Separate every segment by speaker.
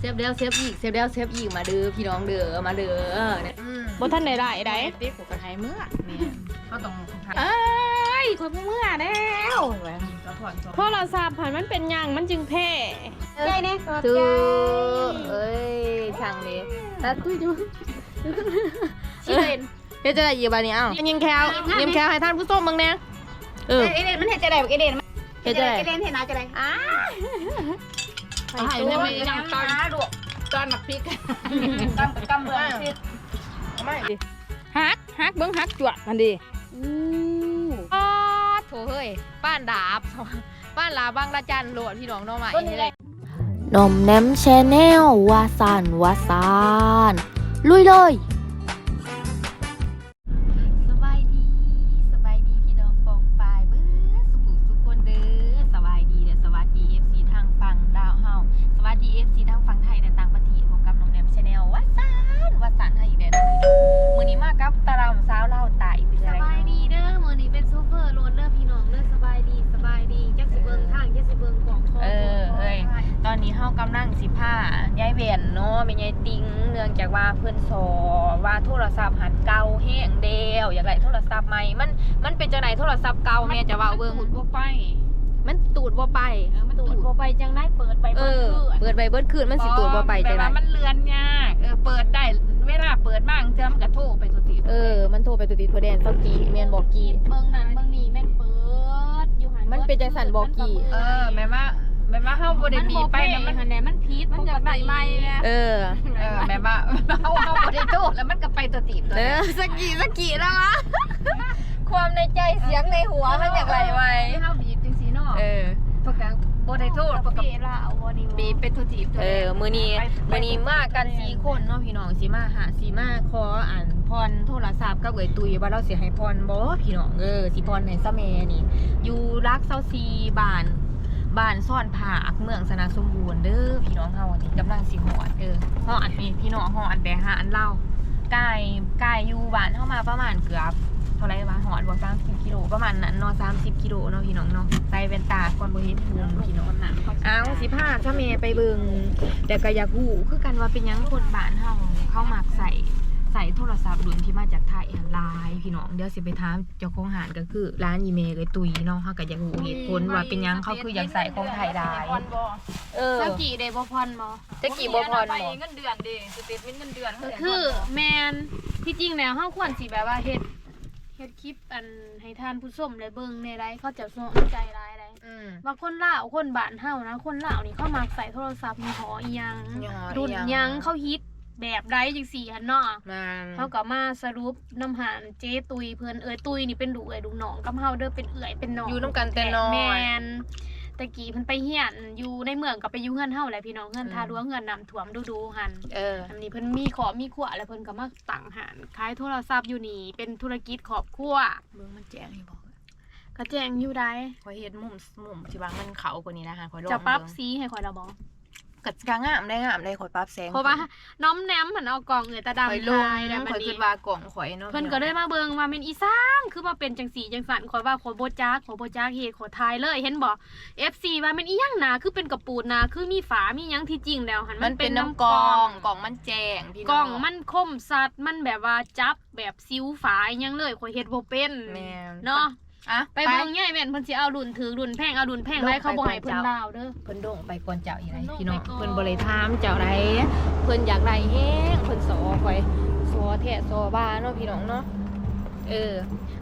Speaker 1: เซฟแล้วเซฟอีกเซฟแล้วเซฟอีกมาเด้อพี่น้องเด้อมาเด้อเนี่ย
Speaker 2: บ่ทันได้ได้ได้
Speaker 1: ติ๊กกูกระไทยเมื่อเนี่ยเขาต้องทำ
Speaker 2: เอ้ยคนเมื่อแล้ว
Speaker 1: ก็ผ่อนจบ
Speaker 2: โทรศัพท์ผ่านมันเป็นหยังมันจึงแพ้
Speaker 1: ใจเนี่ยตูเอ้ยช่างเลยตาตุ้ยดู
Speaker 2: ชิเลน
Speaker 1: เดี๋ยวจะได้ยีบานี้เอ้ายิงแคลยิงแคลให้ท่านผู้ชมบ้างเนี่ยเออ
Speaker 3: เอเดนมันเห็นจะได้บอกเอเดนมัน
Speaker 1: เฮ็ดจะได้
Speaker 3: เอเดนเห็นนะจะได้
Speaker 1: อ้า
Speaker 2: เอาให้เนี่ยไม่ยังตอน
Speaker 3: ดู
Speaker 2: ตอนหมักพริก
Speaker 3: กำกำเบืองชิด
Speaker 1: ไม่
Speaker 2: ฮักฮักเบิ่งฮักจวดมันดี
Speaker 1: อ้าโถเฮ้ยป้านดาบป้านลาบางละจันโหลดพี่น้องน้องใหม่นี่เลย
Speaker 4: นมแนมแชนแนลวาซานวาซานลุยเลย
Speaker 1: บ่ไป เออมันตูตู
Speaker 5: ดดบ่
Speaker 1: ไปจังได้เปิดไป
Speaker 2: เอ
Speaker 5: เบิ่งคือ
Speaker 1: อเปิดไปเบิดคืนมันสิตูดบ่ไป
Speaker 2: แปล
Speaker 1: จังได
Speaker 2: ว่ามันเลือนยากเออเปิดได้เวลาเปิดบ้างเจอมันก็โทรไปตัวติด
Speaker 1: เออ มันโทรไปตูดติดโทรแดนเซากีแม่นบอกกี
Speaker 5: เบิ่งนั่นเบิ่งนี่แม่นเปิดอยู่หัน
Speaker 1: มันเป็นจังสันบอกกี่
Speaker 2: เออแม่ว่าแม่ว่าเฮาบ่ได้มีไป
Speaker 5: นะ
Speaker 2: นะ
Speaker 5: มั
Speaker 2: มันน
Speaker 5: หันแหน่มันผิด
Speaker 2: มันอยากได้ใหม่นะ
Speaker 1: เออ
Speaker 2: เออแม่ว่าเฮาเฮาบ่ได้โทรแล้วมันก็ไปตัวติดตัว
Speaker 1: เอ
Speaker 2: นี้
Speaker 1: อสกีสกีแล้ววะ ความในใจเสียงในหัวมันอยากไรไว้
Speaker 2: เฮาบีบจังซี่เนาะ
Speaker 1: เออ
Speaker 2: เพราะก็บ่ได้โทรเพราะ
Speaker 5: เปล่าบ่ดี
Speaker 2: บีบไปตัวติดตัว
Speaker 1: เออมือนี้มือนี้มากันสี่คนเนาะพี่น้องสีมาหาสีมาขออ่านพรโทรศัพท์กับเอ๋ยตุยว่าเราสิให้พรบ่พี่น้องเออสิพรในซะแม่นี่อยู่รักเซาซีบ้านบ้านซ่อนผากเมืองสนาสมบูรณ์เด้อพี่น้องเฮานี่กำลังสิหอดเออฮอดนี่พี่น้องฮอดแต่หาอันเล่าใกล้ใกล้อยู่บ้านเฮามาประมาณเกือบ เท่าไหร่วะหอดบ่30กิโลประมาณนั้นเนาะ30กิโลเนาะพี่น้องเนาะใส่แว่นตาก่อนบ่เห็นพุงพี่น้องเอาสิพาถ้าเมย์ไปเบิงแต่ก็อยากรู้คือกันว่าเป็นหยังคนบ้านเฮาเขามักใส่ใส่โทรศัพท์รุ่นที่มาจากไทยหันหลายพี่น้องเดี๋ยวสิไปถามเจ้าของหานก็คือร้านอีเมย์เลยตุยเนาะเฮาก็อยากรู้เหตุผลว่าเป็นหยังเขาคืออยากใส่ของไทยหลายเออ
Speaker 5: สกี่ได้บ่พรบ่
Speaker 1: จะกี่บ่พร
Speaker 2: ไป
Speaker 1: บ่
Speaker 2: เงินเดือนดิสเตทเมนต์เงินเดือน
Speaker 5: ก็คือแมนที่จริงแล้วเฮาควรสิแบบว่าเฮ็ด เฮ็ดคลิปอันให้ท่านผู้ชมได้เบิ่งในไลฟ์เขาจะสนใจหลายได
Speaker 1: อืม
Speaker 5: ว่าคนลาวคนบ้านเฮานะ คนลาวนี่เขามักใส่โทรศัพท์ยี่ห้ออีหยัง
Speaker 1: ยี่ห้ออีหยัง
Speaker 5: รุ่นหยังเขาฮิตแบบใดจังซี่หั่นเนาะ
Speaker 1: มา
Speaker 5: เขาก็มาสรุปน้ำหานเจ๊ตุยเพิ่นเอ้ยตุยนี่เป็นดูเอ้ยดูน้องกับเฮาเด้อเป็นเอื้อยเป็นน้อง
Speaker 1: อยู่น้ำกันแต่น้อ
Speaker 5: แม
Speaker 1: ย
Speaker 5: น ตะกี้เพิ่นไปเฮียนอยู่ในเมืองก็ไปอยู่เฮือนเฮาแหละพี่น้องเฮือน
Speaker 1: อืม
Speaker 5: ทารั้วเฮือนน้ำท่วมดูๆหั่น
Speaker 1: เออ
Speaker 5: อันนี้เพิ่นมีขอมีขวแล้วเพิ่นก็มาตั้งหานขายโทรศัพท์อยู่นี่เป็นธุรกิจครอบครัว
Speaker 1: เบิ่งมันแจ้งให้บอก
Speaker 5: ก็แจ้งอยู่ได้
Speaker 1: ขอยเฮ็ดมุมมุมที่ว่ามันเขากว่านี้นะคะขอยลอง
Speaker 5: จะปรับ
Speaker 1: เง
Speaker 5: สีให้ข่อยละบ่
Speaker 1: ก็กางามได้งามได้ขอยปรับแสง
Speaker 5: เพราะว่าน้อมแนมหันเอากล่องเอ้ยตาดำ
Speaker 1: ข่อยลง
Speaker 5: ทายแล้วบั
Speaker 1: ข่
Speaker 5: ด
Speaker 1: อยคิ
Speaker 5: นี้
Speaker 1: ดว่ากล่องข่อยเนาะ
Speaker 5: เพิ่นก็ได้มาเบิ่งว่าแม่นอีสางคือว่าเป็นจังสีจังสันข่อยว่าข่อยบ่จักข่อยบ่จักเฮ็ดข่อยทายเลยเห็นบ่ FC ว่าแม่นอีหยังหนาคือเป็นกระปูดหนาคือมีฝามีหยังที่จริงแล้วหัน
Speaker 1: มันเป็นน้ำกล่องกล่องมันแจ้งพี่น้
Speaker 5: กล่องมันคมสัตว์มันแบบว่าจับแบบซิวฝาอิหยังเลยข่อยเฮ็ดบ่เป็น
Speaker 1: แม่น
Speaker 5: เนาะ
Speaker 1: อะ
Speaker 5: ไปเบิ่งใหญ่แม่นเพิ่นสิเอารุ่นถือรุ่นแพงเอารุ่นแพง
Speaker 1: ลง
Speaker 5: ไร
Speaker 1: ไป
Speaker 5: เขาบ่ให้เพิ่น
Speaker 1: ก่อนเจ้า
Speaker 5: ดาวเด้อ
Speaker 1: เพิ่นโด่งไปก่อนเจ้าอีไร
Speaker 5: เพิ่นโด่ง
Speaker 1: พี่น้อง
Speaker 5: ไปก่อน
Speaker 1: เพิ่นบ่ได้ถามเจ้าไรเพิ่นอยากได้แฮงเพิ่นสอข่อยสอแท้สอบ้าเนาะพี่น้องเนาะเออ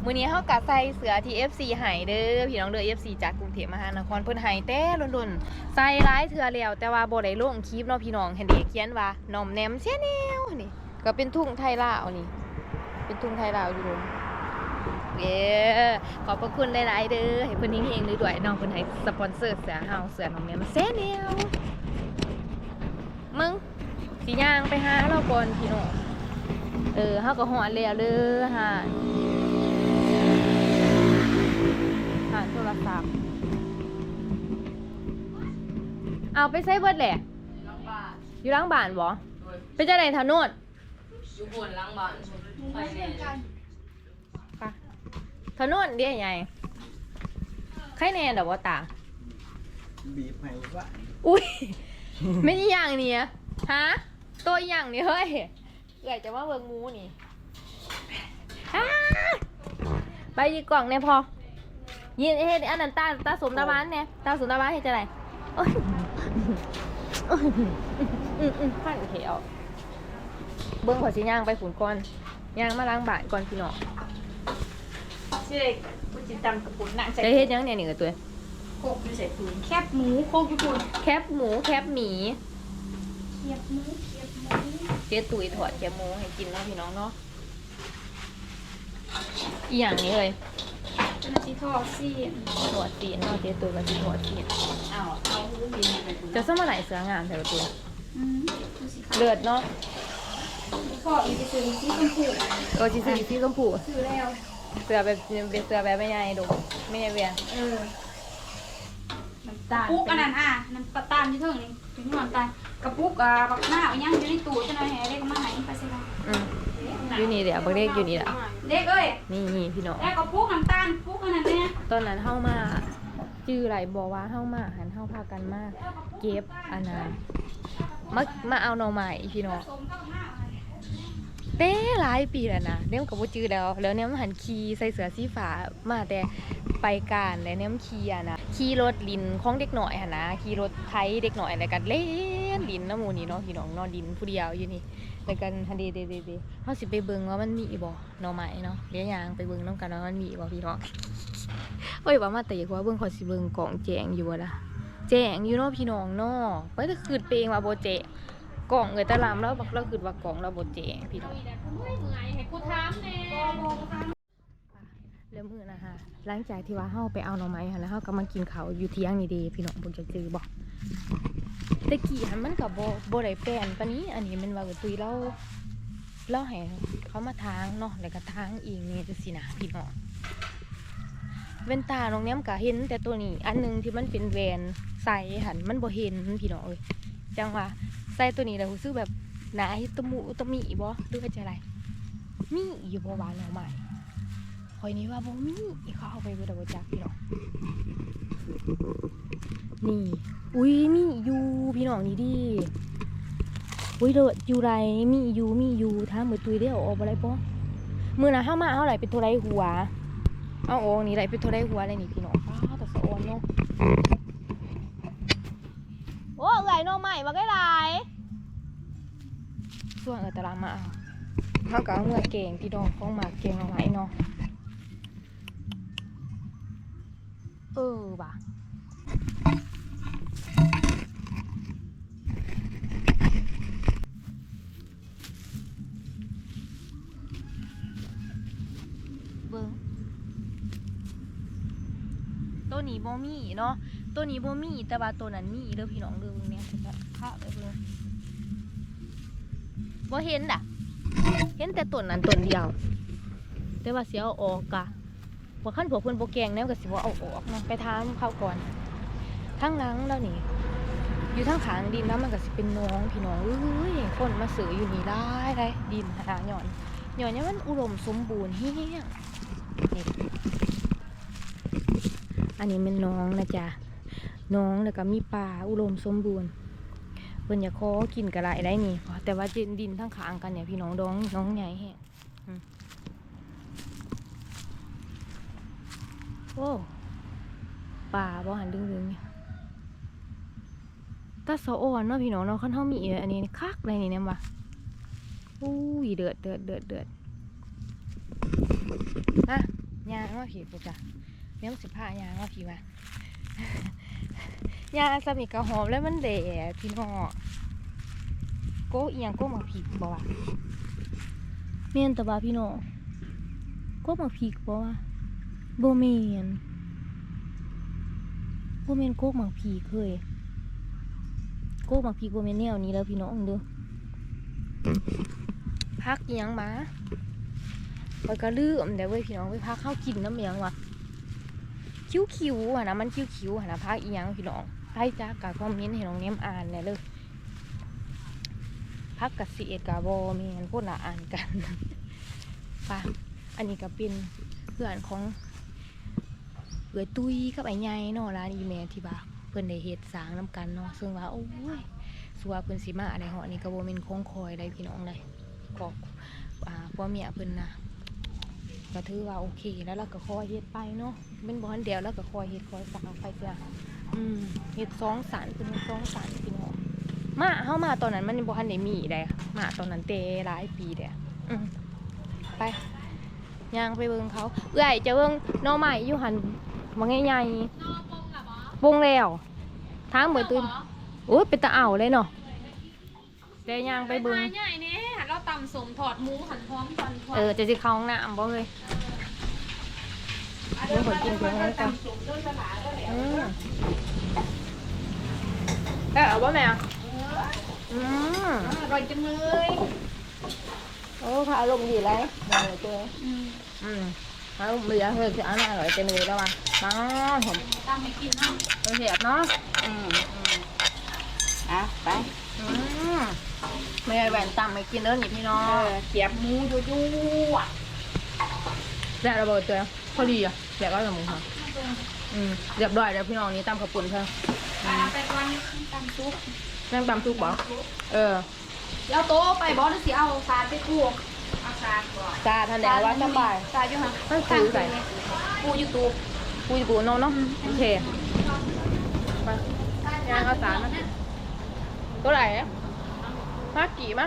Speaker 1: มื้อนี้เฮากะใส่เสื้อที่ FC ให้เด้อพี่น้องเด้อ FC จากกรุงเทพมหานครเพิ่นให้แต่รุ่นๆใส่หลายเทื่อแล้วแต่ว่าบ่ได้ลงคลิปเนาะพี่น้องเห็นเด็กเขียนว่าน้อมแนมแชนแนลนี่ก็เป็นทุ่งไทยลาวนี่เป็นทุ่งไทยลาวอยู่ เด้อเย้ขอบพระคุณหลายๆเด้อให้เพิ่นเฮงๆด้วยๆน้องเพิ่นให้สปอนเซอร์เสื้อเฮาเสื้อน้องแนมแชนแนลมึงสิย่างไปหาเราก่อนพี่น้องเออเฮาก็ฮอดแล้วเด้อห่านห่านโทรศัพท์เอาไปใช้เบิดแหละอยู่หล้างบ้านบ่ไปจังได๋ทาโนด
Speaker 2: อยู่บนล้างบ้านไปแน่
Speaker 1: ถนนเดียใหญ่ใครแน่ดอกว่าตา
Speaker 6: บีบให้ว่า
Speaker 1: อุ้ย ไม่ได้อย่างเนี้ยฮะ ตัวอหย่างนี่เฮ้ยเอื่อยจะว่าเบิงงูนี่อ้าไปดีกล่องเนี่ยพอยินเฮ็ดอันนั้นตาตาสมตาบ้านเนี่ยตาสมตาบ้านเฮ็ดจะไรโอ้ยอืมอืมขั้นเขียวเบิ้งขอสิย่างไปฝุ่นก่อนย่างมาล้างบาทก่อนพี่น้อง
Speaker 3: สิ เด็กกูจิตำกับปุ่นนั่งใส่
Speaker 1: จะเฮ็ดหยังเนี่ยนี่กับตัว
Speaker 3: โคกอยู่ใส่ปืนแคบหมูโคกอยู่ปุ่น
Speaker 1: แคบหมูแคบหมี
Speaker 3: เคียบหมูเคียบหมู
Speaker 1: เจ๊ตุ๋ยถอดแคบหมูให้กินเนาะพี่น้องเนาะอีหยังนี้เลย
Speaker 3: เป็นสีทอดสิ
Speaker 1: ถอดตีนเนาะเจ๊ตุ๋ยกับสิถอดตีน
Speaker 3: เอาเอาหูบินไปปุ่น
Speaker 1: จะสมาไหนเสืองามแต่ละตัว
Speaker 3: อืมดูสิค่ะ
Speaker 1: เลือดเนาะ
Speaker 3: ทอดอีกไปซื้อสีชมพู
Speaker 1: โอ้จิสีสีชมพู
Speaker 3: ซื้อแล้ว
Speaker 1: เสือแบบเป็นเสือแบบไม่ใหญ่ดูไม่ใหญ่เวียน
Speaker 3: เออ
Speaker 1: น้ำตาล
Speaker 3: ปุ๊กอันนั้นอะน้ำตาลที่เทิงนี่ถึงน้ำตาลกระปุกอะบักหน้าเอายังอยู่ในตู้จะหน่อยให้เด็กมาให้ไปสิละ
Speaker 1: อืมอยู่นี่เดี๋ยวบักเด็กอยู่นี่แหละ
Speaker 3: เด็กเอ้ย
Speaker 1: นี่นี่พี่น้อง
Speaker 3: แล้วกระปุกน้ำตาลปุกอันนั้นเนี่ย
Speaker 1: ตอนนั้นเฮามาจื้อไรบอกว่าเฮามาหันเฮาพากันมาเก็บอันนั้นมามาเอาหน่อไม้พี่น้อง เต้หลายปีแล้วนะเดี๋ยกับว่าจือแล้วแล้วเนี่ยมันหันขี่ใส่เสื้อสีฟ้ามาแต่ไปการแล้วเนี่ยมันขี่อะนะขี่รถลินของเด็กหน่อยหันะขี่รถไทยเด็กหน่อยแล้วกันเล่นลินน้ำมูนี่เนาะพี่น้องนอนดินผู้เดียวอยู่นี่แล้วกันฮันเดเดเดเดเฮาสิไปเบิ่งว่ามันมีบ่หน่อไม้เนาะเดี๋ยวยางไปเบิ่งน้ำกันว่ามันมีบ่พี่น้องเฮ้ยว่ามาแต่อยากว่าเบิ่งขอสิเบิ่งกล่องแจงอยู่บ่ล่ะแจงอยู่เนาะพี่น้องเนาะไปแต่คืดเปลงว่าบ่แจง กล่องเอ้ยตะลามแล้วบักเราคืดว่ากล่องเราบ่แจงพี่น้อง
Speaker 5: ให้กูถามแน่
Speaker 1: เริ่มมือนะคะหลังจากที่ว่าเฮาไปเอาหน่อไม้ค่ะแล้วเฮาก็มากินเขาวอยู่เที่ยงนี่เดีพี่น้องบ่จะจือบอกแต่กี้หันมันก็บ่บ่ได้แปลนปานนี้ อันนี้มันว่าก็ตุยเราเราให้เขามาทางเนาะแล้วก็ทางเองนี่จังซี่นะพี่น้องเว้นตาน้องแนมก็เห็น แต่ตัวนี้ อันหนึงที่มันเป็นแวนใส่หันมันบ่เห็นพี่น้องเอ้ยจังว่า ใส่ตัวนี้แล้วรู้สึกแบบหนาฮ็ดตะมุตะมิบ่หรือว่าจะอะไร มีอยู่บ่วาน่อไม้คอยนี้ว่าบ่มีเขาเอาไปเบดบจักพี่น้องนี่อุ้ยมีอยู่พี่น้องนี่ดิอุ้ยเลิศอยู่ไรมีอยู่มีอยู่ถ้ามือตุยได้เอาออกบ่ไรปะมือนะห้ามาเอาไหลเป็นตัวไรหัว เอาออกนี่ไหลเป็นตัวไรหัวอะไรนี่พี่น้องป้าแต่สะออนเนาะ หลน้องใหม่มาใกล้ไหลส่วนเออตารางมาเอาเขาก็เอาเมื่อเก่งพี่น้องของหมากเก่งเอาไว้เนาะเออว่ะเบิ้งตัวนี้บ่มีเนาะ ตัวนี้บ่มีแต่ว่าตัวนั้นมีเด้อพี่น้องเด้อเบิ่งเนี่ยจะข้าไปเบิ่งบ่เห็นด่ะ เห็นแต่ต้นนั้นต้นเดียว แต่ว่าเสียเอาออกกะว่ขั้นพวเพิ่นโบแกงแนวกับสิว่เอาออกเนาะไปถามเขาก่อนทั้งหลังแล้วนี่ อยู่ทั้งขางดินแล้วมันก็สิเป็นน้องพี่น้องเอ้ยคนมาซื้ออยู่นี่ได้ได้ดินหาหย่อนหย่อนเนี่ยมันอุดมสมบูรณ์เฮี้ยงนี่อันนี้เป็นน้องนะจ๊ะ น้องแล้วก็มีป่าอุดมสมบูรณ์เพิ่นอยากขอกินกระไรได้นี่ แต่ว่าดินดินทั้งขางกันเนี่ยพี่น้องดองน้องใหญ่แฮะโอ้ป่าบ่หันดึงดึงเนี่ยตาสะอ่อนเนาะพี่น้องเนาะคันเฮามีอันนี้คักเลยนี่เนี่ยว่ะอุ้ยเดือดเดือดเดือดเดือดอะยางว่าผีปุ๊จ้ะเนี่ยมสิผ้ายางว่าผีว่ะ ยาสมิกระหอมแล้วมันแดดพี่น้องโก้เอียงโก้มาผีบ่วะเมียนตะบาพี่น้องโก้มาผีบ่วะโบเมนโบเมนโกกหมักผีเคยโกกหมักผีโบเมนแนวนี้แล้วพี่น้องเด้อพักเอิหยังมาไปก็ลืมเดี๋ยวเว้ยพี่น้องไปพักข้าวกินน้ำอิหยังวะคิ้วคิ้วๆอะนะมันคิ้วคิ้วๆอะนะพักเอียงพี่น้อง ครจ้ากับคอมเมนต์ให้น้องเนี้ยมอ่านเนี่ยเลยพักกับสีเอกกับโบเมนพวกน่ะอ่านกันป่ะอันนี้ก็เป็นเพื่อนของเอือตุ้ยกับไอ้ใหญ่เนาะร้านอีเมลที่ว่าเพิ่อนได้เฮ็ดสางนํกันเนาะซึ่งว่าโอ้ยสัวเพิ่อนสิมาอะไรเหาะนี่ก็บ่แม่นคงคอยอะได้พี่น้องเลยก็อ่าพ่อเมียเพิ่อนนะก็ถือว่าโอเคแล้วเราก็คอยเฮ็ดไปเนาะแม่นบ่ทันเดียวแล้วก็คอยเฮ็ดคอยสางไปเสีย อืมเฮ็ดสองสารเพิ่นเฮ็ดสองสารพี่น้องมาเฮามาตอนนั้นมันยังบ่ทันได้มีได้มาตอนนั้นเตหลายปีเด้ออืมไปย่างไปเบิ่งเขาเอื้อยจะเบิ่งหน่อไม้อยู่หันบ่ใหญ่ๆปรุงแล้วทางเบิดตื่นโอ้ยเป็นตาเอาเลยเนาะเดี๋ยวย่างไปเบิ่ง
Speaker 5: ใหญ่เนี่ยหันเราตำสมถอดหมูหันพร้อมกันพร้อม
Speaker 1: เออจะสิเข้าห้องน้ำบ่เลยเดี๋ยวขอกินเพียงนั้นก่อน อืมเออเอาบ่แม่อืม
Speaker 3: อร่อยจังเลย
Speaker 1: โอ้ค่ะอารมณ์ดีเลยมาเลยเจ้อืมอารมณ์ดีแล้วเฮ้ยคืออันนั้นอร่อยเต็มเลยแล้วว่ะมาผม
Speaker 3: ตามให้กินเนาะ
Speaker 1: เสียบเนาะ
Speaker 2: อืมอะไป
Speaker 1: อืมไม่ได้แหวนตำไม่กินเด้อนี่พี่น้อ
Speaker 2: เองอเสียบหมูยั่ว
Speaker 1: แซ่บระเบิดตัวพอดีอะแซ่บก็สมุนค่ะ อืมเรียบร้อยแล้วพี่น้องนี่ตำข้าวปุ้นเพิ่ม
Speaker 3: ไปเอาไปก่อนตำซุป
Speaker 1: นั่งตำซุปบ่เออ
Speaker 3: เอาโต๊ะไปบอสหรือสิเอาสาดไปกูเอาสาดก่อน
Speaker 1: ซาทันแดงว่าสบาย
Speaker 3: สาดอยู่ห่าง
Speaker 1: ไม่ซื้อใส่
Speaker 3: กูยูทูบ
Speaker 1: กูจะกูน้องเนาะโอเคไปย่างข้าวสารนะตัวไหนมากี่มา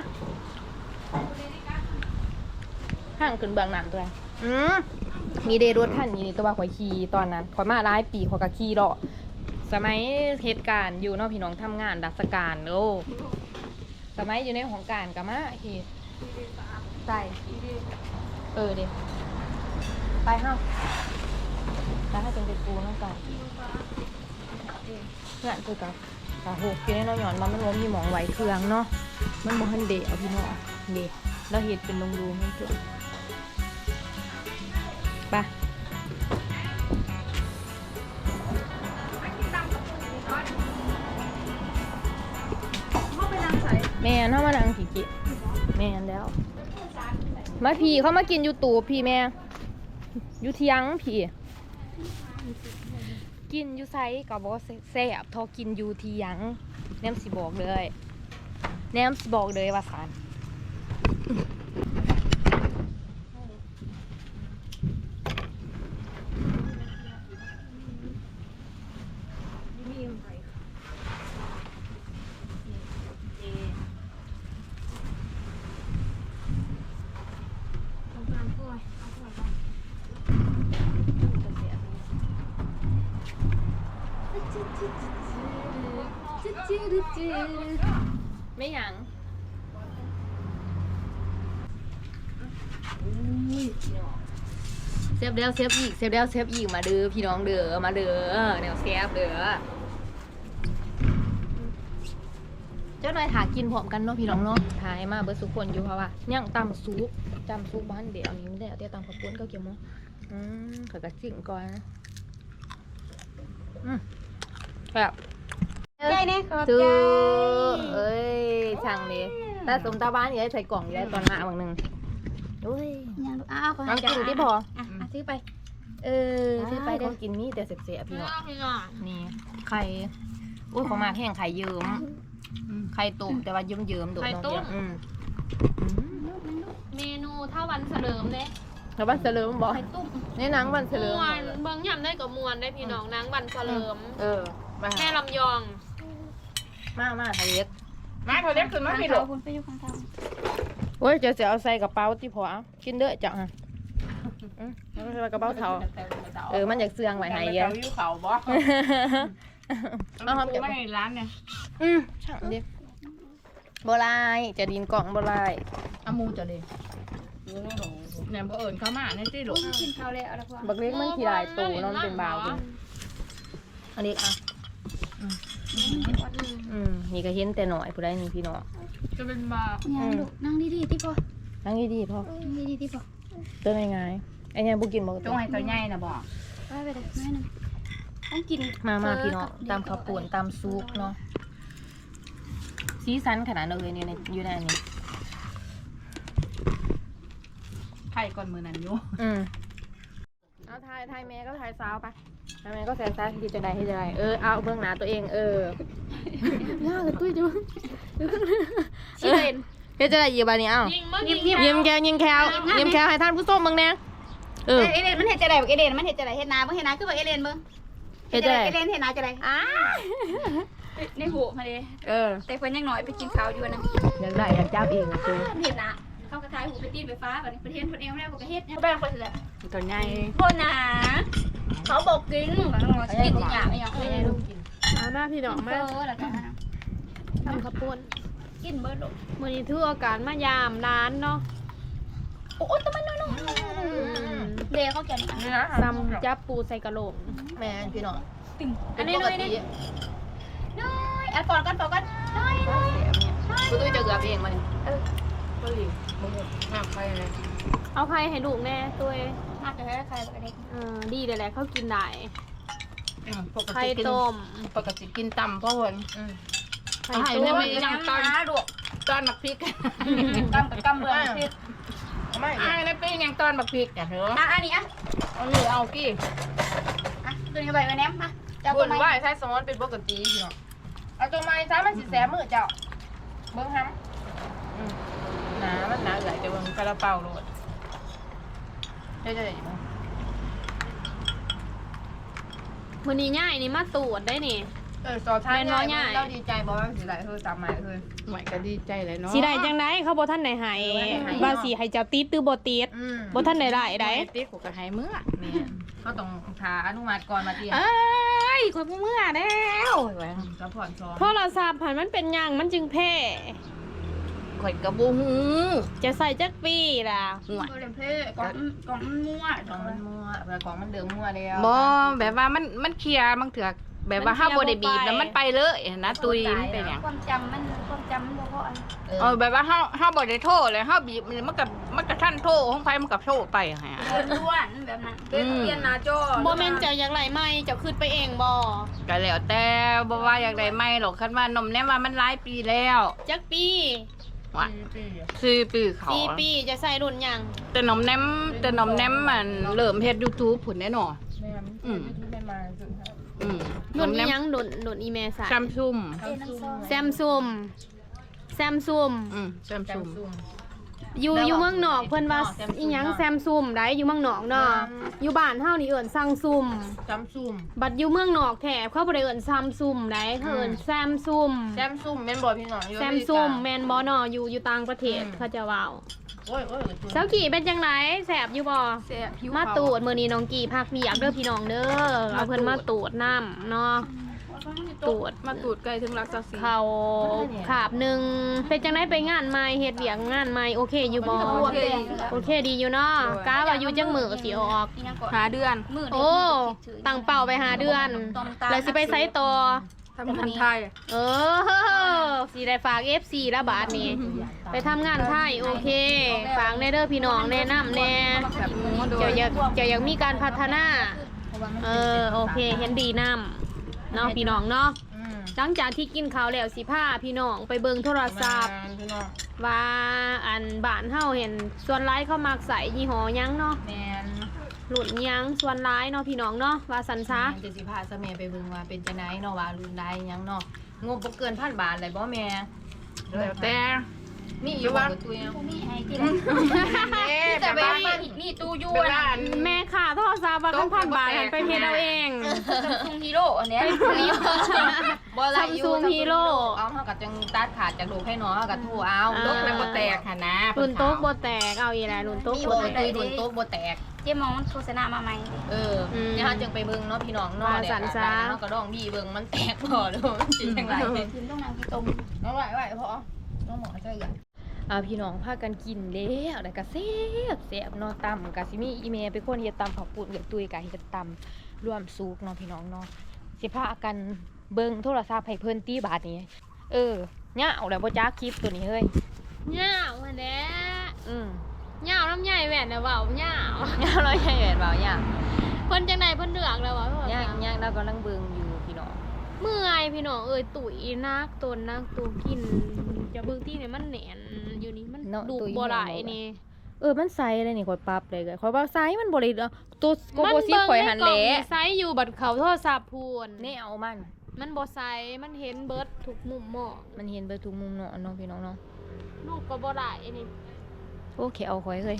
Speaker 1: ห่างขึ้นเบื้องหนังตัวไหนอืม มีเดรถท่านนี้นี่ตัวว่าข่อยขี่ตอนนั้นข่อยมาหลายปีข่อยก็ขี่ดอกสมัยเหตุการณ์อยู่เนาะพี่น้องทำงานราชการโอ้สมัยอยู่ในของการก็มาเหตุใส่เออเด็ไปเฮ้าแล้วถ้าเป็นเป็นปูน้องกันเพื่อนคือกับกะหกกินให้เราหย่อนมามันว่ามีหมองไหวเครื่องเนาะมันบ่ทันเดะเอาพี่น้องเดะแล้วเห็ดเป็นลงรูให้เพื่อ นไปแม่นเข้ามานังผีกิแม่นแล้ว มาพี่เขามากินอยู่ตูพี่แม่อยู่เทียงพี่ กินอยู่ไซกับบอแซ่บทอกินอยู่เทียงแนมสิบอกเลยแนมสิบอกเลยว่าสาร ไม่หยังเซฟเดียวเซฟอีกเซฟเดียวเซฟอีกมาเด้อพี่น้องเด้อมาเด้อแนวเซฟเด้อเจ้าหน่อยถากินพร้อมกันเนาะพี่น้องเนาะถ่ายมาเบิร์สุกคนอยู่เพราะว่ายังตำซุปตำซุปบ้านเดี๋ยวนี้ไม่ได้เอาแต่ตำข้าวปุ้นก็เกี่ยวมั้งอืมขอกระจิ้งก่อนนะอืมแบบ
Speaker 3: ใจเนี่ยขอบ
Speaker 1: จื
Speaker 3: ใจ
Speaker 1: อเอ้ยช่างดิแต่สมตาบ้านอย่าให้ใส่กล่องอย่าได้ตอนมาบางหนึ่งโอ้ย
Speaker 3: ยังลูกอ้าวขอ
Speaker 1: เอากินที่พอ
Speaker 3: อะอะซื้อไป เออ
Speaker 1: ซื้
Speaker 3: ซื้
Speaker 1: อ
Speaker 3: อ
Speaker 1: ไป
Speaker 3: ไป
Speaker 1: เดี๋
Speaker 3: เด้
Speaker 1: ยว
Speaker 3: อ
Speaker 1: กินนี่แต่เสียๆพี่น้อง
Speaker 5: พี่น้อง
Speaker 1: นี่ไข่อุ้ยของมาแห้งไข่เยิ้มไข่ตุ่มแต่ว่าเยิ้มเยิ้มๆโดดน้องเดียวอืม
Speaker 5: เมนูถ้าวันเสลิมเด้
Speaker 1: แล้วบ้านเสลิมบอก
Speaker 5: ไข่ตุ้ม
Speaker 1: นี่หนังบ้านเส
Speaker 5: ม
Speaker 1: ลิม
Speaker 5: วนเบิ่งย่ำได้กับมวนได้พี่น้องนางวันเสลิม
Speaker 1: เออมา
Speaker 5: แม่ลำยอง
Speaker 1: มามาทะเล
Speaker 2: มาเขาเรียกขึ้นมา
Speaker 3: ข้าง
Speaker 2: พี่ลู
Speaker 3: เขา
Speaker 2: ก
Speaker 3: คุณไปอยู่ข้างเขา
Speaker 1: โอ้ยจะเสียเอาใส่กระเป๋าที่พอเอากินเด้อจ้ะฮะอืมเอาใส่กระเป๋าเทาเออมันอยากเสื่องไว้ให้เยอะ
Speaker 2: เอยู่เขาบ่
Speaker 1: เอาหอม
Speaker 2: ปู
Speaker 1: เก็บ
Speaker 2: ไม่ร้านเนี่ย
Speaker 1: อืมช่างดิบลายจะดินกล่องบลาย
Speaker 2: เอาหมูจะเลยอยู่ในหลงเนี่ยบ่เอิญเข้ามาในที่ลูก
Speaker 3: กินข้าวแล้วแล้วพอ
Speaker 1: บักเล็กมันขี้ลายตูเนอนเป็นบาวคุณอันนี้อะ อืมนี่ก็เห็นแต่หน่อยผู้ใดนี่พี่น้อง
Speaker 2: จะเป็นมา
Speaker 3: ยังลูกนั่งดีๆที่พอ
Speaker 1: นั่งดีๆพ่อ
Speaker 3: นั่งดีๆที่พอ
Speaker 1: เต้นยังไงไอ้เนี่ยบุกินบอก
Speaker 2: จงให้ตัวใหญ่นะบ่
Speaker 3: ไปไปเลยน้อยหนึงต้องกิน
Speaker 1: มามา
Speaker 3: เพี่
Speaker 1: น้องตามข้าวป่วนตามซุปเนาะสีสันขนาดนั้นเลยเนี่ยในอยู่ในอันนี้
Speaker 2: ไข่ก่อนมือนั้นอยู่
Speaker 1: อืมเอาทายทายแม่ก็ทายสาวไป ทายแม่ก็แซงซ้ายที่จะได้ที่จะได้เออเอาเบื้องหน้าตัวเองเออยากกับตุ้ยจุ๊
Speaker 3: ชิเลน
Speaker 1: เฮ็ดจะได้ยีบานี้เอ้า
Speaker 5: ยิงมึง
Speaker 3: ยิ้
Speaker 5: ยิ
Speaker 3: ม
Speaker 5: ง
Speaker 3: ยิ้
Speaker 1: ยิ้มแก้วยิ้มแควยิ้มแควให้ท่านผู้ชมเบิ่งแน่เออ
Speaker 3: เอเลนมันเห็ดจะไดเอเลนมันเห็ดจะไดเห็ดนาบ่เห็ดนาคือบ่เอเลนเบิ่ง
Speaker 1: เฮ็ดจะได้
Speaker 3: เอเลนเห็ดนาจะได
Speaker 1: อ้า
Speaker 3: ในหูมาดิ
Speaker 1: เออ
Speaker 3: แต่เพิ่นยังน้อยไปกินข้าวอยู่นะ
Speaker 1: อยากได้อยากจับเองอะเจ้
Speaker 3: เห็ดนาเขากระทายหูไปตีนไฟฟ้าบัดนี้ประเทศเพิ่นเองแล้วก็เฮ็ด
Speaker 2: แบ่งไปเถอะ
Speaker 1: ตัวใหญ่
Speaker 3: โคนา เขาบอกกินกินอีหยังอีหยัง
Speaker 1: ให้ลูกกิน
Speaker 5: อ่าหน้าพี่น้อง
Speaker 3: เอ
Speaker 5: มา
Speaker 3: อแล้วก็
Speaker 5: ทำข้าวปุ้น
Speaker 3: กินเบิดโลก
Speaker 5: มื้อนี้ถือโอกาสมายามร้านเนาะ
Speaker 3: โอ้ยแต่มันน้อยๆเดเขาแก่น
Speaker 1: นี่นะ
Speaker 5: ซ้ำจับปูใส่กระโหลก
Speaker 1: แม่พี่น้อง
Speaker 5: อันนี้เลยนี่
Speaker 3: น้อยอะปอนกันปอนกันน้อยน้อย
Speaker 1: กูตุ้ยจะเกือบเองมันเออก็หลีมึงห้ามไปเลย
Speaker 5: เอาไข่ให้ลูกแน่ตัวเอง
Speaker 3: มากจะให้ใครปกติ
Speaker 5: เออดีเลยแหละเขากินได้
Speaker 1: ปก
Speaker 5: ไข่
Speaker 1: ติกิน
Speaker 5: ต้ม
Speaker 1: ปกติกินตำเพราะวัน
Speaker 5: ไข่
Speaker 1: ไข่
Speaker 5: ต้
Speaker 1: เนี่ย
Speaker 5: ม
Speaker 1: ไม่ยังตอน
Speaker 3: หาดวก
Speaker 1: ตอนบักพริก
Speaker 3: กำกับกำเบืองพิษ
Speaker 1: ไม่อ่าแล้วเป็นยังตอนบักพริกอะเถอะ
Speaker 3: อะอันนี้อะ
Speaker 1: เอาหนูเอากี่
Speaker 3: อะตัวนี้ไปไว้แนมมาเจ้า
Speaker 1: บุ
Speaker 3: ตัว
Speaker 1: ญ
Speaker 3: ไห
Speaker 1: ว่าใช้สมอนเป็นปกติพี่น้องเอาตัวไม้ซ้ามันสิแสบมือเจ้าเบิ้งฮัมหนามันหนาเหลือจะเบิ้งกระเป๋าโลด ได้จะได้ยัง
Speaker 5: มื้อนี้ง่ายนี่มาตรวจได้นี่
Speaker 1: เออสอท้าย
Speaker 5: แม่นบ่ใหญ่
Speaker 1: เราดีใจบอกว่าสิไหลเฮ้ยตามมาเฮ้ยไหวก็ดีใจเลยเนาะ
Speaker 5: สิได้จังไดเขาบ่ทันได้ให้
Speaker 1: เออบ่ทันได้ให้
Speaker 5: ว่าสิให้เจ้าติดหรือบ่ติด
Speaker 1: อืม
Speaker 5: บ่ทันได้ได้ได้
Speaker 2: ติ๊กกูก็ให้เมื่อ
Speaker 1: แม่ก็ต้องทาอนุมัติก่อนมาเตียง
Speaker 2: เอ้ยคนเมื่อแล้ว
Speaker 1: ก็ผ่อนซ้อม
Speaker 5: โทรศัพท์หันมันเป็นหยังมันจึงแพ้
Speaker 2: ข่อยกระบูฮู
Speaker 5: จะใส่จักปีล่ะ
Speaker 2: ห่วย
Speaker 3: ตัวเล่มเพ่กล่องกล่องมันมั่ว
Speaker 1: ของมันมั่วแบบของมันเดิมมั่วแล้ว
Speaker 2: บ่แบบว่ามันมันเคลียร์บางเถือกแบบว่าห้าบ่ได้บีบแล้วมันไปเลยนะตุยมันเป็นหยัง
Speaker 3: ความจำมันความจำมันบ่พออัน
Speaker 2: เออแบบว่าห้าห้าบ่ได้โทษเลยห้าบีบมันมันกับมันกับท่านโทษของไผมันกับโทษไปฮะ
Speaker 3: ล้วนแบบนั้น
Speaker 2: อืม
Speaker 1: เปลี่ยนหน้าจอ
Speaker 5: บ่แม่นเจ้าอยากไหลไหมเจ้าขึ้นไปเองบ่
Speaker 2: ก็แล้วแต่บ่ว่าอยากได้ไม่หรอกคันว่านมแน่ว่ามันหลายปีแล้ว
Speaker 5: จักปี
Speaker 2: ว่า
Speaker 1: ปี
Speaker 2: สี่ปีเขา
Speaker 5: สี่ปีจะใส่รุ่นหยัง
Speaker 2: แต่นมแนมแต่นมแนมมันเริ่มเฮ็ด YouTube ผุนแน่นอน
Speaker 1: แม่
Speaker 2: อืม
Speaker 1: ไม่มาสุดท้าย
Speaker 2: อืม
Speaker 5: รุ่นอีหยังรุ่นรุ่นอีแม่ใส่
Speaker 2: ซัมซุง
Speaker 3: เอ็นน้ำส้ม
Speaker 5: แซมซุมแซมซุม
Speaker 2: อืมซัม
Speaker 1: แซ
Speaker 2: ซุ
Speaker 1: ม
Speaker 2: ง
Speaker 1: ซุง
Speaker 5: อยู่อยู่เมืองนอกเพิ่นว่า
Speaker 1: อ๋อ Samsung
Speaker 5: อีหยัง
Speaker 1: เนาะ
Speaker 5: แซมซุมได้อยู่เมืองนอกเนาะ
Speaker 1: อืม
Speaker 5: อยู่บ้านเฮานี่เอิ้นซังซุม
Speaker 1: ซัมซุง
Speaker 5: บัดอยู่เมืองนอกแถบเขาบ่ได้เอิ้นซัมซุมได้เขาเอิ้นแซมซุม
Speaker 1: แซมซุงแม่นบ่พี่น้องอยู่
Speaker 5: แซมซุมแม่นบ่เนาะอยู่อยู่ต่างประเทศ
Speaker 1: อืม
Speaker 5: เขาจะเว้า
Speaker 1: โอ้ยโอ้ย
Speaker 5: เจ้ากี่เป็นจังไดแสบอยู่บ่
Speaker 3: เสียผิว
Speaker 5: มาตูดมื้อนี้น้องกี่พักเวียกเด้อพี่น้องเด้อเอาเพิ่นมาตูดน้ำเนาะ ตูด
Speaker 2: มาตูดใกล้ถึงรักษาศี
Speaker 5: เขาขาบหนึ่งเป็นจังไดไปงานใหม่เฮ็ดเวียกงานใหม่โอเคอยู่บ่
Speaker 3: โอเค
Speaker 5: โอเคดีอยู่เนาะกะว่าอยู่จังมื้อสิออก
Speaker 3: อีหยังก่อน
Speaker 2: หาเดือน
Speaker 3: มือ
Speaker 5: โอ้ตั้งเป้าไปหาเดือน แล้วสิไปไสต่อ
Speaker 2: ทำพันไทย
Speaker 5: เออสิได้ฝาก FC ละบาทนี้ ไปทำงานไทยโอเค ฝากแน่เด้อพี่น้องแนะนำแน่
Speaker 2: แบบหมูโด
Speaker 5: เจ้ายอยากเจ้าอยากมีการพัฒนา เออ โอเค เห็นดีนำ เนาะพี่น้องเนาะ
Speaker 1: อืม
Speaker 5: หลังจากที่กินข้าวแล้วสิพาพี่น้องไปเบิ่งโทรศัพท์
Speaker 1: พี่น้อง
Speaker 5: ว่าอันบ้านเฮาเห็นส่วนร้ายเข้ามักใส่ยี่ห้อหยังเนาะ
Speaker 1: แมน
Speaker 5: หลุดหยังส่วนร้ายเนาะพี่น้องเนาะว่าสันซะ
Speaker 1: จะสิพาสะเมไปเบิ่งว่าเป็นจังไดเนาะว่ารุ่นใดหยังเนาะงบบ่เกินพันบาทเลยบ่แม่
Speaker 2: แล้วแต่
Speaker 1: มีอยู่บ่ตุ้ย
Speaker 3: กูมีให้กิน
Speaker 2: เอ๊ะ
Speaker 3: แต่
Speaker 2: แบบ
Speaker 3: ว่า
Speaker 2: ว่า
Speaker 3: มีตู้ยู
Speaker 2: แบบ
Speaker 3: นะ
Speaker 2: ว่า
Speaker 5: แม่ค่ะ โทรศัพท์ว่าคันพันบาทหันไปเฮ็ดเอาเอง
Speaker 3: ซัมซุงฮีโร่อันเนี้ย
Speaker 1: บ่ได้อยู่
Speaker 5: Samsung Hero
Speaker 1: เอาเฮาก็จังตัดขาดจากลูกให้น้องเฮาก็โทรเอา
Speaker 5: อ่า
Speaker 1: ตกมันบ่แตกหั่นนะ
Speaker 5: รุ่นโต๊ะบ่แตกเอาอีแหละรุ่นโต๊ะ
Speaker 1: โต
Speaker 5: บ่
Speaker 1: บ่
Speaker 5: แต
Speaker 1: ตุ้ย
Speaker 5: ก
Speaker 1: รุ่นโต๊ะบ่แตก
Speaker 3: เจ๊มองมันโฆษณามาใหม่
Speaker 1: เอออ
Speaker 5: ม
Speaker 1: เนี่ยเฮาจึงไปเบิ่งเนาะพี่น้องเนาะ
Speaker 5: ว่า
Speaker 1: เดี๋ยว
Speaker 5: สันซะ
Speaker 1: เฮาก็ดองบี้เบิ่งมันแตกบ่หรือว่ามันสิจังได
Speaker 3: กินต้องนางกินต้ม
Speaker 1: เอาไว้ไว้พอน้องหมอใจกัน อ่าพี่น้องพากันกินแล้วแล้วก็แซ่บแซ่บเนาะตำก็สิมีอีเมลเป็นคนเฮ็ดตำข้าวปุ้นกับตุ้ยก็เฮ็ดตำรวมสุกเนาะพี่น้องเนาะสิพากันเบิ่งโทรศัพท์ให้เพิ่นตีบาทนี้เออเนี่ยเอาแล้วบ่จ้าคลิปตัวนี้เฮ้ย
Speaker 5: เหย้าหั่นแหละ
Speaker 1: อืม
Speaker 5: เหย้าน้ำใหญ่แหวนน่ะเว้าเหย้า
Speaker 1: เนี่ยเราใหญ่แม่นบ่เนี่ย
Speaker 5: เพิ่นจังไดเพิ่นเลือกแล้วว่าโทร
Speaker 1: เนี่ย
Speaker 5: ศัพท์
Speaker 1: เนี่ยเรากำลังเบิ่งอยู่พี่น้อง
Speaker 5: เมื่อยพี่น้องเอ้ยตุ๋ยนักตนนักตัวกินจะเบิ่งที่เนี่ยมันแหนนอยู่นี่มันดูบ่ไหลนี่
Speaker 1: เออมันไซส์อะไรนี่ข่อยปรับเลยก็ข่อยว่าไซส์มันบ่ได้เนาะตัวโก
Speaker 5: มัน
Speaker 1: โบซิ
Speaker 5: เบิ่ง
Speaker 1: ข่อย
Speaker 5: ใน
Speaker 1: หัน
Speaker 5: กล่
Speaker 1: แห
Speaker 5: อง
Speaker 1: ละ
Speaker 5: นี่ไซส์อยู่บัดเขาโทรศัพท์พูน
Speaker 1: แนวมัน
Speaker 5: แมันบ่ใสมันเห็นเบิดทุกมุมหม้อ
Speaker 1: มันเห็นไปทุกมุมเนาะน้องพี่น้องเนาะ
Speaker 5: ลูกก็บ่ได้อันนี้
Speaker 1: โอเคเอาคอยเฮ้ย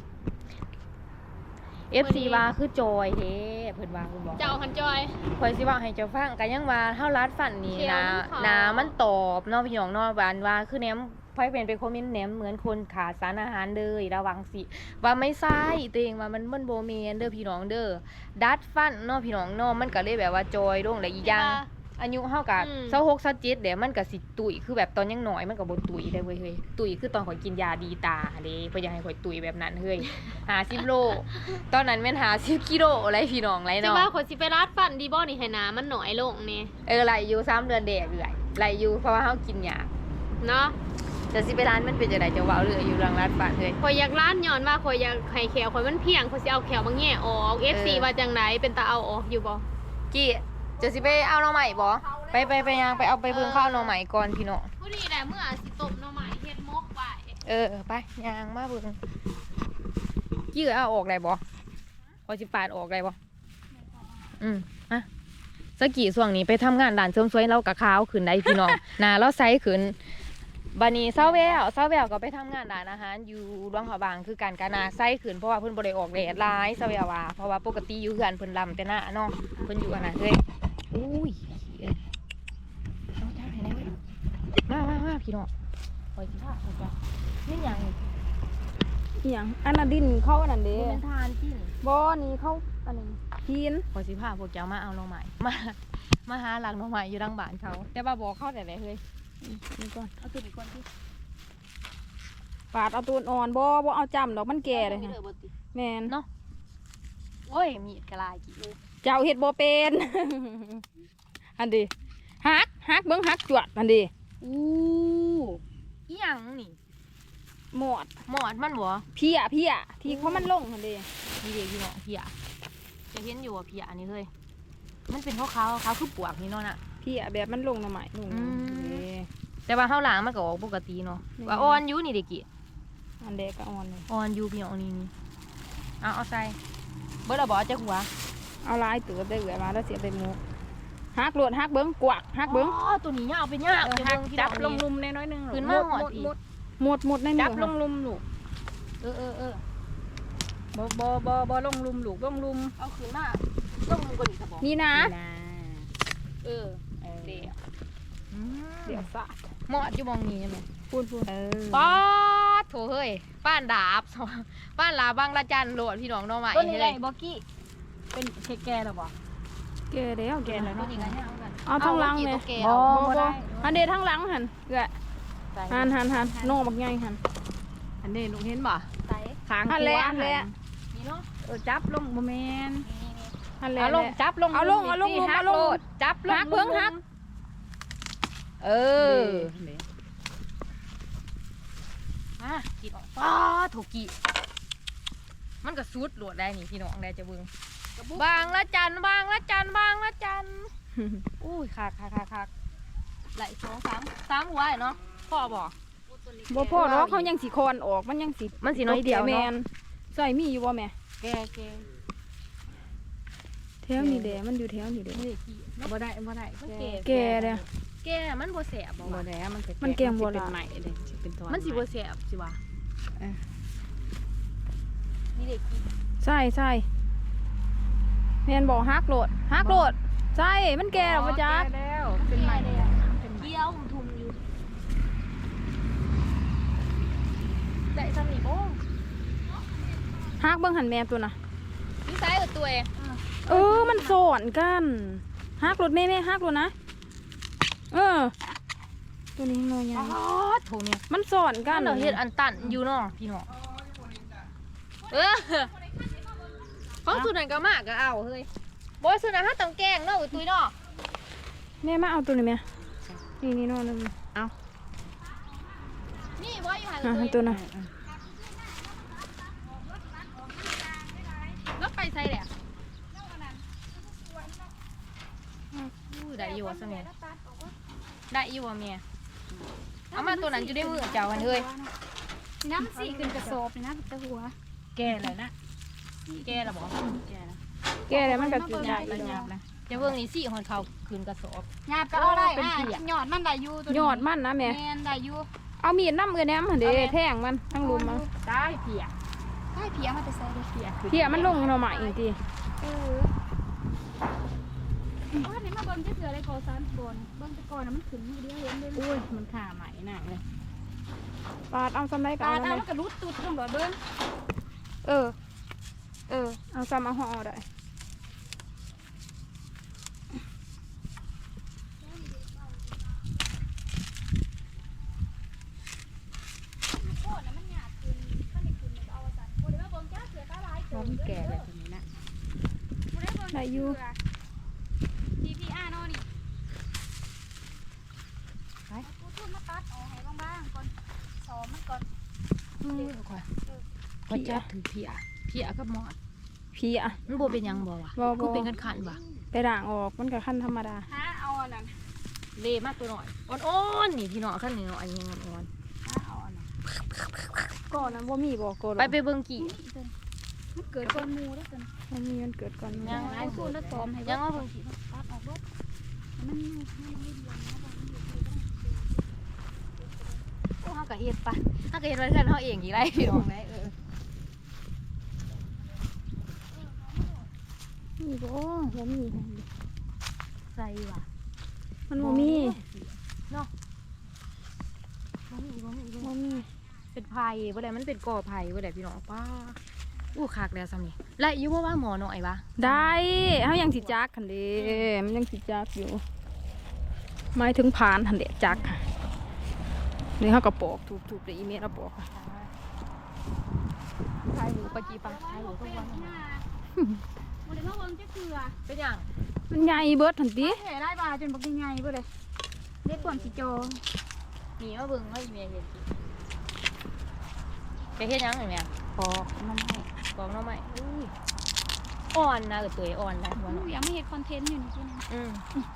Speaker 1: FC ว่าคือจอยเด้เพิ่นว่าเพิ่นบอก
Speaker 5: เจ้าหันจอย
Speaker 1: คอยสิว่าให้เจ้าฟังกันยังว่าเฮารัดฝันนี่
Speaker 5: เขียว
Speaker 1: นะ
Speaker 5: น้ำขาว
Speaker 1: นามันตอบเนาะพี่น้องเนาะบานว่าคือแหนมไผเป็นไปคอมเมนต์แหนมเหมือนคนขาดสารอาหารเลยระวังสิ ว่าไม่ใช่ตัวเองว่ามันมันบ่แม่นเด้อพี่น้องเด้อดัดฟันเนาะพี่น้องเนาะมันก็เลยแบบว่าจอยลงแล้วอีกอย่าง อายุเฮาก็
Speaker 5: อืม
Speaker 1: 26 27เดี๋ยวมันก็สิตุยคือแบบตอนยังน้อยมันก็บ่ตุยได้เว้ยเฮ้ยตุยคือตอนข่อยกินยาดีตาเด้เพิ่นอยากให้ข่อยตุยแบบนั้นเฮ้ย50โล ตอนนั้นแม่น50กิโลอะไรพี่น้องไร
Speaker 5: สิ
Speaker 1: เนาะ
Speaker 5: ว่าขอยสิไปรัดฟันดีบ่นี่ให้หนามันหน่อยลงนี่
Speaker 1: เออไหลอยู่3เดือนแดกเอื่อยไหลอยู่เพราะว่าเฮากินยา
Speaker 5: เนาะ
Speaker 1: แต่สิไปร้านมันเป็นจังไดจะเว้าเรื่องอยู่รังรัดปานเฮ้ย
Speaker 5: ข่อยอยากร้านย้อนว่าข่อยอยากให้แขวข่อยมันเพียงข่อยสิเอาแขวบางแง่ออก FC
Speaker 1: เออ
Speaker 5: ว่าจังไดเป็นตาเอาออกอยู่บ่
Speaker 1: กี้ จะสิไปเอาหน่อใหม่บ่ไปไปไปยังไปเอาไปเบิ่งข้าวหน่อใหม่ก่อนพี่น้อง
Speaker 5: ผู้ดีแหละเมื่อสิตบหน่อไม้เฮ็ดมกไว้
Speaker 1: เออไปยางมาเบิ่งกี้เอาออกได้บ่พอสิปาดออกได้บ่อืมอะสกี้ช่วงนี้ไปทำงานด่านเสริมสวยเรากะขาวขึ้นได้พี่น้องหน้าเราใสขึ้นบัดนี้เศร้าแววเศร้าแววก็ไปทำงานด่านอาหารอยู่ดวงผาบางคือการกานาใสขึ้นเพราะว่าเพิ่นบ่ได้ออกแดดหลายเศร้าแววว่าเพราะว่าปกติอยู่เฮือนเพิ่นลำแต่หน้าเนาะเพิ่นอยู่อันนั้นเฮ้ย อุ้ยเอ้ยเอาจ้าให้ได้เว้ยมามามาพี่น้องปล่อยสิพาไปจ้ะนี่หยังนี่
Speaker 7: อีหยังอันนั้นดินเข้าอันนั้นเด้
Speaker 1: บ่แม่นทานที่นี่
Speaker 7: บ่นี่เข้าอันนั้นหิน
Speaker 1: ปล่อยสิพาพวกเจ้ามาเอาหน่อไม้มา มาหาหลังหน่อไม้อยู่ดังบ้านเขา แต่ว่าบอกเข้าแต่ไหนเฮ้ย
Speaker 7: นี่ก่อน
Speaker 1: เอาตัวนี้ก่อนที่
Speaker 7: ปาดเอาตัวอ่อนบ่บ่เอาจำดอกมันแก่เลย
Speaker 1: ไม่
Speaker 7: ค่ะ
Speaker 1: ได้บ่ติ
Speaker 7: แม่น
Speaker 1: เนาะโอ้ยมีดกระลายกี่เลย
Speaker 7: เจ้าเฮ็ดบ่เป็นอันดีฮักฮักเบิ่งฮักจวดอันดี
Speaker 1: อู้อีหยังนี่
Speaker 7: หมอด
Speaker 1: หมอดมันบ่
Speaker 7: เพียเพียที่เขามันลงอันดี
Speaker 1: นี่เด็กพี่น้องเพียจะเห็นอยู่ว่าเพียอันนี้เฮ้ยมันเป็นขาวขาวๆขาวคือปวกนี่เนาะน่ะ
Speaker 7: เพียแบบมันลงหน่อไม้ลง
Speaker 1: อืม
Speaker 7: เด้
Speaker 1: แต่ว่าข้าวหลางมันก็ออกปกติเนาะ
Speaker 7: นี่
Speaker 1: ว่าอ่อนอยู่นี่เด็กกี้
Speaker 7: อันเด็กก็อ่อนเลย
Speaker 1: อ่อนอยู่พี่น้องนี่นี่เอาเอาใส่เบิดเอาบ่เอาจักหัว
Speaker 7: เอาลายตือได้เอือมาแล้วเสียไปหมูฮักโลดฮักเบิ้งกวักฮักเบิ้ง
Speaker 1: อ๋อตัวนี้ยาวเป็นยาว
Speaker 7: เออ
Speaker 1: จะ
Speaker 7: ฮัก
Speaker 1: เบิ่งพี่
Speaker 7: จั
Speaker 1: น้
Speaker 7: บ
Speaker 1: อง
Speaker 7: ลง
Speaker 1: นี่
Speaker 7: ลุมในน้อยหนึง
Speaker 1: ขึ้นมาหอดอีก
Speaker 7: หมดหมดในมือ
Speaker 2: จับลง
Speaker 7: ค่ะ
Speaker 2: ลุมลูก
Speaker 1: เออเออเออ
Speaker 2: บ่บ่บ่บ่ลงลุมลูกลงลุม
Speaker 1: เอาขึ้นมาต้องมึงกว่านี้ครับบอก
Speaker 7: นี่นะ
Speaker 2: นะ
Speaker 1: เออ
Speaker 2: เออ
Speaker 1: เดี๋ยว
Speaker 7: เดี๋ยวสะ
Speaker 1: เหมาะอยู่มองนี้ใช่ไหม
Speaker 7: พูดพูด
Speaker 2: เออ
Speaker 1: ป้าดโถเฮ้ยป้านดาบป้านลาบางละจันโหลดพี่น้องน้องใหม่
Speaker 2: ต้นนี้
Speaker 1: เล
Speaker 2: ได้
Speaker 1: ย
Speaker 2: บ่กี้ เป็นแค่แก่แล้วบ่
Speaker 7: แกแล้วแกแล้ว
Speaker 1: ตัว
Speaker 7: เนาะ
Speaker 1: นี้กันเนี่ยเอากัน
Speaker 7: เอาทั้งหลังเลย
Speaker 1: แก
Speaker 2: บ่
Speaker 1: เอา
Speaker 2: บ่ได้
Speaker 7: อันเดทั้งหลังหันเอือหันหันหันโน่บักใหญ่หัน
Speaker 2: อันนี้ลูกเห็นบ่
Speaker 1: ใส่
Speaker 2: ข้าง
Speaker 7: อันแหละอันแหละ
Speaker 1: นี่เนาะ
Speaker 2: เออจับลงบ่แม่น
Speaker 7: หันแหละ
Speaker 1: เอาลงจับลง
Speaker 7: เอาลงเอาลง
Speaker 1: สิ
Speaker 7: เอาลง
Speaker 1: หักโลดจับลง
Speaker 7: หักเบิ่งหัก
Speaker 1: เออ
Speaker 2: เด้
Speaker 1: มากินออกป้าดโถกีมันก็สุดโหลดได้นี่พี่น้องได้จะเบิ่ง บางละจันบางละจันบางละจันอุ้ยคักคักคักคักไหลสองสามสามหัวเนาะพ่อบอก
Speaker 7: บ่พอเนาะเขายังสิคอนออกมันยังสิ
Speaker 1: มันสิน้อยเดียว
Speaker 7: แม
Speaker 1: เนาะ
Speaker 7: นใส่มีอยู่บ่แม่
Speaker 2: แกแก
Speaker 7: แถวนี้เด้มันอยู่แถวนี้เด้
Speaker 2: บ่ได้บ่ได้
Speaker 1: มัน
Speaker 2: แก
Speaker 7: แกเด้
Speaker 1: แกมันบ่แสบบ่
Speaker 2: บ่
Speaker 1: วะ
Speaker 2: ได้มันก็
Speaker 7: มันแกงโบราณ
Speaker 2: สิเป็นใหม่เด้สิเป็นตัว
Speaker 1: มันสิบ่แสบสิวะ
Speaker 2: เออ
Speaker 1: นี่เด็กกิน
Speaker 7: ใส่ใส่ แม่นบอกฮักโหลดฮักโหลดใส่มันแก่แล้วบ่จัก
Speaker 2: แแล้วเป็นใหม่
Speaker 1: เกี้ยวทุ่มอยู่ได้ซ้ำนี่บ่
Speaker 7: ฮักเบิ่งหันแม่ตัวน่ะ
Speaker 1: นิสัยกับตัวเอง
Speaker 7: เออมันสอนกันฮักรถแม่แม่ฮักรถนะเออตัวนี้น้อยใหญ่
Speaker 1: อ๋อโถเนี่ย
Speaker 7: มันสอนกั
Speaker 1: กันนเราเฮ็ดอันตันอยู่เนาะพี่น้องเออ ของสุดนั้นก็มากก็เอาเฮ้ยบ่สุดนั้นถ้าต้องแกล้งเนาะอุ้ยตุ้ยเนาะ
Speaker 7: แม่มาเอาตัวนี้แม่นี่นี่น้อยหนึง
Speaker 1: นี่บ่อยู่หัน
Speaker 7: อะ
Speaker 1: ตุ้
Speaker 7: ให้
Speaker 1: ย
Speaker 7: ตัวน่ะ
Speaker 1: แล้วไปใส่แหละอู้ได้อยู่ว่ะซะแม่ได้อยู่ว่ะแม่เอามาตัวนั้นอยู่ในมือเจ้ากันเฮ้ย
Speaker 5: น้ำสีขึ้นกระสอบเลยนะตะหัว
Speaker 2: แกเลยนะ
Speaker 1: แกละบ่
Speaker 2: แกนะ
Speaker 7: แก่แล้วมันก็กินได้
Speaker 2: ระ
Speaker 7: อีก
Speaker 2: ยั
Speaker 7: แล้
Speaker 2: บ
Speaker 7: ว
Speaker 2: นะ
Speaker 1: แจะเบิ่งนี่สิหอนเขาคืนกระสอบ
Speaker 3: หยาบก็เอาได้
Speaker 1: เป็น
Speaker 3: อะ
Speaker 1: เปียก
Speaker 3: หยอดมันได้อยู่ตัวนี้
Speaker 7: ยอดมันนะแม่
Speaker 3: แม่นได้อยู่
Speaker 7: เอามีดน้ำเอือแหนมหั่นเด้
Speaker 3: เอาแม่
Speaker 7: แทงมันทั้งลุมมา
Speaker 1: ได้เปียก
Speaker 3: ได้เพียงมาแต่ใส่ได้เพียง
Speaker 7: เพียมันลงหน่อไม้อีกที
Speaker 3: เออโอ้ยนี่มาเบิ่งจะเสืออะไรขอสามบนเบิ่งแตะกอนน่ะมันขึ้นอยู่เดียวเห็นเลย
Speaker 2: อุ้ยมันขาใหม่หนักเลย
Speaker 7: ปาดเอาซ้ำได้ก็
Speaker 3: ตา
Speaker 7: เอา
Speaker 3: ดเอา
Speaker 7: เลย
Speaker 3: มันก็รุดตุดลงบ่เบิ่ง
Speaker 7: เออ เออ เอาซ้ำเอาห่อได้
Speaker 3: โคตรน่ะมันหยาบขึ้นมันได้ขึ้นมันก็เอาว่าซั่นบ่ได้มาเบิ่งจ้าเสือตาลาย
Speaker 2: เพราะมันแก่เลยทีนี้นะ
Speaker 3: บ่ได้เบิ่ง
Speaker 7: ได้อยู่
Speaker 3: TPR เนาะนี่ไปกูทุนมาตัดออกให้บ้างๆก่อนสอมมันก่อน
Speaker 1: อือข่อยข่อยจับถือเพียเพียกับหมอด
Speaker 7: เพีย
Speaker 1: มันบ่เป็นหยังบ่วะ
Speaker 7: บ่บ่
Speaker 1: คือเป็นคันๆบ่
Speaker 7: ไปด่างออกมันก็ขั้นธรรมดา
Speaker 3: หาเอาอันนั้น
Speaker 1: เละมากตัวหน่อยอ่อนๆนี่พี่น้องคันนี้เนาะอันนี้ยังอ่อน
Speaker 3: หาเอาอันนั้น
Speaker 7: ก่อนนั้นบ่มีบ่ก่อน
Speaker 1: ๆไปไปเบิ่งกี่
Speaker 3: มันเกิดก่อนหมูได้กัน
Speaker 7: บ่มีมันเกิดก่อน
Speaker 1: ยัง
Speaker 3: เอาสูนแล้วซ้อมให้
Speaker 1: ยังว่าเบิ่งกี่
Speaker 3: ตัดออกเบิดมันมันมันไม่เดียวนะบ่มันอยู่ที่ต้อง
Speaker 1: โอ้เฮาก็เฮ็ดปะเฮาก็เฮ็ดไว้เพื่อนเฮาเองอีกไรพี่น้องได้เออ
Speaker 7: มีบ่บ่มี
Speaker 1: ใส่ว่ะ
Speaker 7: มันบ่มี
Speaker 1: บ่มีบ่มีบ่มี
Speaker 7: บ่มี
Speaker 1: เป็นไผ่บ่ได้มันเป็นกอไผ่บ่ได้พี่น้องป้าอู้คักแล้วซ้ำนี่และอยู่บ่ว่าหมอหน่อยวะ
Speaker 7: ได้เฮายังสิจักคันเด้มันยังสิจักอยู่หมายถึงผ่านหั่นเด้จักนี่เฮาก็ปอกทุบๆได้อีเมลเอาปอก
Speaker 1: ถ่ายรูปปะกี้ปะถ่ายรูปทุกวัน
Speaker 3: หน้า บ่ได้มาเบิ่งจักเทื่อ
Speaker 1: เป็นหยัง
Speaker 7: มันใหญ่เบิดหั่นติ
Speaker 3: เฮ้ยได้บาจนบักใหญ่ๆเบิดเลยเด็กความสิโจ
Speaker 1: หนีมาเบิ่งว่าอีเมียเฮ็ดสิไปเฮ็ดหยังนี่แม่
Speaker 2: ปอกน้ำให้
Speaker 1: กองหน้อไม้อุ้ยอ่อนนะเออตัวอ่อนนะหัว
Speaker 3: ห
Speaker 1: ห
Speaker 3: นู
Speaker 1: น่อย
Speaker 3: อยากมาเฮ็ดคอนเทนต์อยู่นี่กิน
Speaker 1: อืม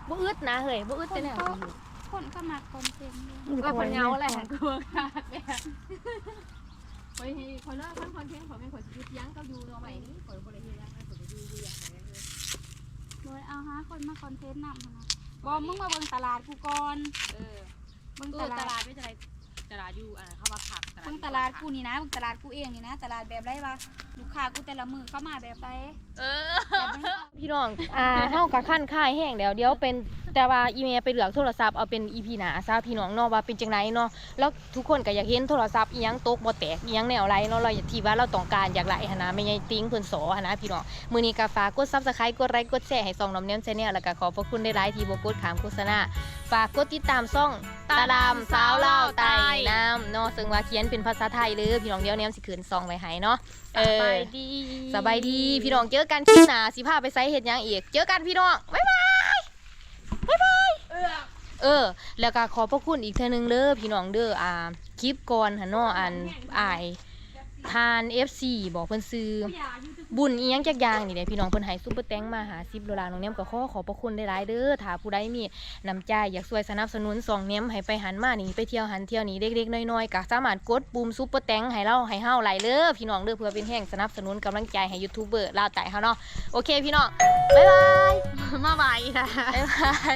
Speaker 1: บ่อึดนะเฮ้ยบ่อึดแต่แนว
Speaker 3: คนเข้ามาคอนเทนต์เลย
Speaker 1: ก็เป็นเงาแหละกู
Speaker 5: ไปให้คนละขั้นคอนเทนต์ขอเป็นคนสิบยังก็อยู่เนาะใหม่นี้ขอยบ่ได้เฮ็ดยังขอยบ่ได้อยู่อยู่อย่างไรเลย
Speaker 3: โดยเอาหาคนมาคอนเทนต์นำหั่นนะบ่มึงมาเบิ่งตลาดกูก่อน
Speaker 5: เออ
Speaker 3: เบิ่ง
Speaker 5: เอ
Speaker 3: ต
Speaker 5: อต
Speaker 3: ลา
Speaker 5: ลา
Speaker 3: ด
Speaker 5: ดไม่ใช่ตลาดอยู่อ่าเข้ามาขับ
Speaker 3: เบิ่งตลาดกูนี่นะเบิ่งตลาดกูเองนี่นะ ตลาดแบบไรวะลูกค้ากูแต่ละมือเข้ามาแบบไร
Speaker 5: เออ
Speaker 1: พี่น้อง อ่าเฮาก็ขั้นค่ายแห้งแล้วเดี๋ยวเป็นแต่ว่าอีเมลไปเหลือกโทรศัพท์เอาเป็น EP หนาซะพี่น้องเนาะว่าเป็นจังไดเนาะแล้วทุกคนก็อยากเห็นโทรศัพท์อียังตกบ่แตกอียังแนวไรเนาะเราอยากที่ว่าเราต้องการอยากไหลหันะไม่ใช่ติ้งเพิ่นสอหนนะพี่น้องมื้อนี้ก็ฝากกด Subscribe กดไลค์กดแชร์ให้ส่องน้ำเนียม Channel แล้วก็ขอบพระคุณได้หลายที่บ่กดขามโฆษณาฝากกดติดตามช่องตาดามสาวเล่าวใต้น้ำเนาะซึ่งว่าเขียนเป็นภาษาไทยเลยพี่น้องเดี๋ยวแนมสิขึ้นซองไว้ให้เนาะ เออ
Speaker 5: สบายดี
Speaker 1: สบายดีพี่น้องเจอกันคลิปหน้าสิพาไปไซเฮ็ดหยังอีกเจอกันพี่น้องบ๊ายบายบ๊ายบายเออแล้วก็ขอบพระคุณอีกเทื่อนึงเด้อพี่น้องเด้ออ่าคลิปก่อนหั่นเนาะอันอาย ทาน FC บอกเพิ่นซื้อบุญอียงจักอย่างนี่แหละพี่น้องเพิ่นให้ซุปเปอร์แตงมาหา10ดอลลาร์น้องเนียมก็ขอขอบพระคุณได้หลายๆเด้อถ้าผู้ใดมีน้ำใจอยากช่วยสนับสนุนสองเนียมให้ไปหันมานี่ไปเที่ยวหันเที่ยวนี้เล็กๆน้อยๆก็สามารถกดปุ่มซุปเปอร์แตงให้เราให้เฮาหลายเด้อพี่น้องเด้อเพื่อเป็นแห่งสนับสนุนกำลังใจให้ยูทูบเบอร์ลาวใต้เฮาเนาะโอเคพี่น้องบ๊ายบาย
Speaker 5: มาใหม่ค่ะ
Speaker 1: บ๊ายบาย